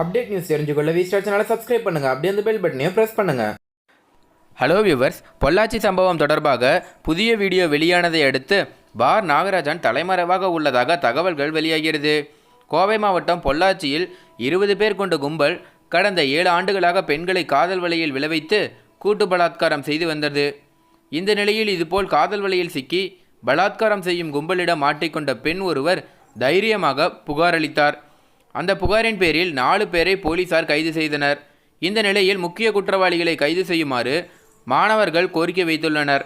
Update news தெரிஞ்சுக்கொள்ள V star சேனலை subscribe பண்ணுங்கள் அப்படியே அந்த பெல் பட்டனையும் ப்ரெஸ் பண்ணுங்கள் ஹலோ வியூவர்ஸ் பொள்ளாச்சி சம்பவம் தொடர்பாக புதிய வீடியோ வெளியானதை அடுத்து பார் நாகராஜன் தலைமறைவாக உள்ளதாக தகவல்கள் வெளியாகிறது. கோவை மாவட்டம் பொள்ளாச்சியில் இருபது பேர் கொண்ட கும்பல் கடந்த ஏழு ஆண்டுகளாக பெண்களை காதல் வலையில் விளைவித்து கூட்டு பலாத்காரம் செய்து வந்தது. இந்த நிலையில் இதுபோல் காதல் வலையில் சிக்கி பலாத்காரம் செய்யும் கும்பலிடம் மாட்டிக்கொண்ட பெண் ஒருவர் தைரியமாக புகாரளித்தார் அந்த புகாரின் பேரில் நாலு பேரை போலீசார் கைது செய்தனர். இந்த நிலையில் முக்கிய குற்றவாளிகளை கைது செய்யுமாறு மாணவர்கள் கோரிக்கை வைத்துள்ளனர்.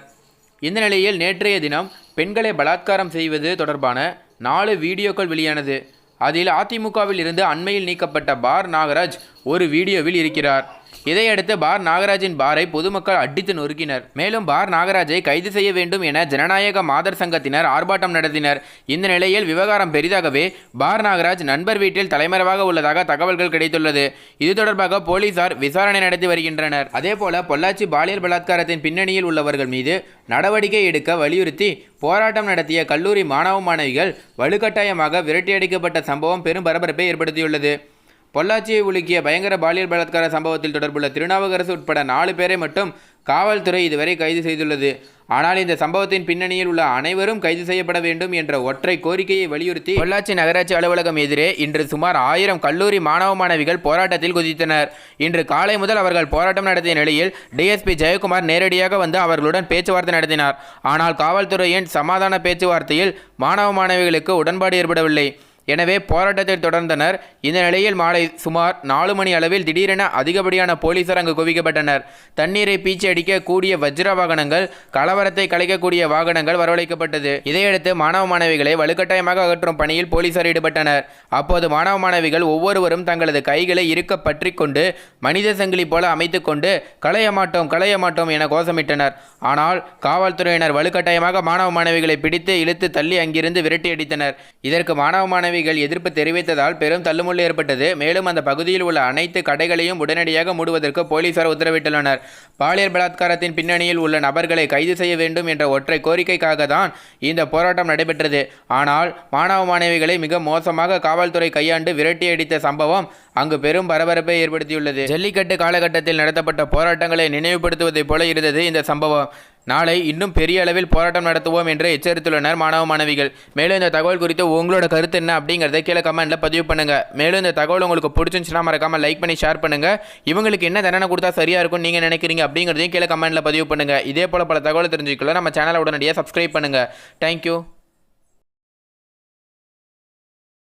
இந்த நிலையில் நேற்றைய தினம் பெண்களை பலாத்காரம் செய்வது தொடர்பான நாலு வீடியோக்கள் வெளியானது. அதில் அதிமுகவில் இருந்து அண்மையில் நீக்கப்பட்ட பார் நாகராஜ் ஒரு வீடியோவில் இருக்கிறார். இதையடுத்து பார் நாகராஜின் பாரை பொதுமக்கள் அடித்து நொறுக்கினர். மேலும் பார் நாகராஜை கைது செய்ய வேண்டும் என ஜனநாயக மாதர் சங்கத்தினர் ஆர்ப்பாட்டம் நடத்தினர். இந்த நிலையில் விவகாரம் பெரிதாகவே பார் நாகராஜ் நண்பர் வீட்டில் தலைமறைவாக உள்ளதாக தகவல்கள் கிடைத்துள்ளது. இது தொடர்பாக போலீசார் விசாரணை நடத்தி வருகின்றனர். அதேபோல பொள்ளாச்சி பாலியல் பலாத்காரத்தின் பின்னணியில் உள்ளவர்கள் மீது நடவடிக்கை எடுக்க வலியுறுத்தி போராட்டம் நடத்திய கல்லூரி மாணவ மாணவிகள் வலுக்கட்டாயமாக விரட்டியடிக்கப்பட்ட சம்பவம் பெரும் பரபரப்பை ஏற்படுத்தியுள்ளது. பொள்ளாச்சியை உலுக்கிய பயங்கர பாலியல் பலாத்கார சம்பவத்தில் தொடர்புள்ள திருநாவுக்கரசு உட்பட நாலு பேரை மட்டும் காவல்துறை இதுவரை கைது செய்துள்ளது. ஆனால் இந்த சம்பவத்தின் பின்னணியில் உள்ள அனைவரும் கைது செய்யப்பட வேண்டும் என்ற ஒற்றை கோரிக்கையை வலியுறுத்தி பொள்ளாச்சி நகராட்சி அலுவலகம் எதிரே இன்று சுமார் ஆயிரம் கல்லூரி மாணவ மாணவிகள் போராட்டத்தில் குதித்தனர். இன்று காலை முதல் அவர்கள் போராட்டம் நடத்திய நிலையில் டிஎஸ்பி ஜெயக்குமார் நேரடியாக வந்து அவர்களுடன் பேச்சுவார்த்தை நடத்தினார். ஆனால் காவல்துறையின் சமாதான பேச்சுவார்த்தையில் மாணவ மாணவிகளுக்கு உடன்பாடு ஏற்படவில்லை. எனவே போராட்டத்தை தொடர்ந்தனர். இந்த நிலையில் மாலை சுமார் நாலு மணி அளவில் திடீரென அதிகப்படியான போலீசார் அங்கு குவிக்கப்பட்டனர். தண்ணீரை பீச்சி அடிக்க கூடிய வஜ்ர வாகனங்கள் கலவரத்தை கலைக்கக்கூடிய வாகனங்கள் வரவழைக்கப்பட்டது. இதையடுத்து மாணவ மாணவிகளை வலுக்கட்டாயமாக அகற்றும் பணியில் போலீசார் ஈடுபட்டனர். அப்போது மாணவ மாணவிகள் ஒவ்வொருவரும் தங்களது கைகளை இருக்க பற்றி கொண்டு மனித சங்கிலி போல அமைத்து கொண்டு களைய மாட்டோம் களைய மாட்டோம் என கோஷமிட்டனர். ஆனால் காவல்துறையினர் வலுக்கட்டாயமாக மாணவ மாணவிகளை பிடித்து இழுத்து தள்ளி அங்கிருந்து விரட்டி அடித்தனர். இதற்கு மாணவ மாணவி மாணவிகள் எதிர்ப்பு தெரிவித்ததால் பெரும் தள்ளுமுள்ளு ஏற்பட்டது. மேலும் அந்த பகுதியில் உள்ள அனைத்து கடைகளையும் உடனடியாக மூடுவதற்கு போலீசார் உத்தரவிட்டுள்ளனர். பாலியல் பலாத்காரத்தின் பின்னணியில் உள்ள நபர்களை கைது செய்ய வேண்டும் என்ற ஒற்றை கோரிக்கைக்காக தான் இந்த போராட்டம் நடைபெற்றது. ஆனால் மாணவ மாணவிகளை மிக மோசமாக காவல்துறை கையாண்டு விரட்டியடித்த சம்பவம் அங்கு பெரும் பரபரப்பை ஏற்படுத்தியுள்ளது. ஜல்லிக்கட்டு காலகட்டத்தில் நடத்தப்பட்ட போராட்டங்களை நினைவுபடுத்துவதைப் போல இருந்தது இந்த சம்பவம். நாளை இன்னும் பெரிய அளவில் போராட்டம் நடத்துவோம் என்று எச்சரித்துள்ளனர் மாணவ மாணவிகள். மேலும் இந்த தகவல் குறித்து உங்களோட கருத்து என்ன அப்படிங்கிறத கீழே கமெண்ட்டில் பதிவு பண்ணுங்கள் மேலும் இந்த தகவல் உங்களுக்கு பிடிச்சிருந்துச்சுன்னா மறக்காமல் லைக் பண்ணி ஷேர் பண்ணுங்கள் இவங்களுக்கு என்ன தண்டனை கொடுத்தா சரியாக இருக்கும் நீங்கள் நினைக்கிறீங்க அப்படிங்கிறதையும் கீழே கமெண்ட்டில் பதிவு பண்ணுங்கள் இதே போல் பல தகவல் தெரிஞ்சுக்கலாம் நம்ம சேனலை உடனடியாக சப்ஸ்கிரைப் பண்ணுங்கள் தேங்க்யூ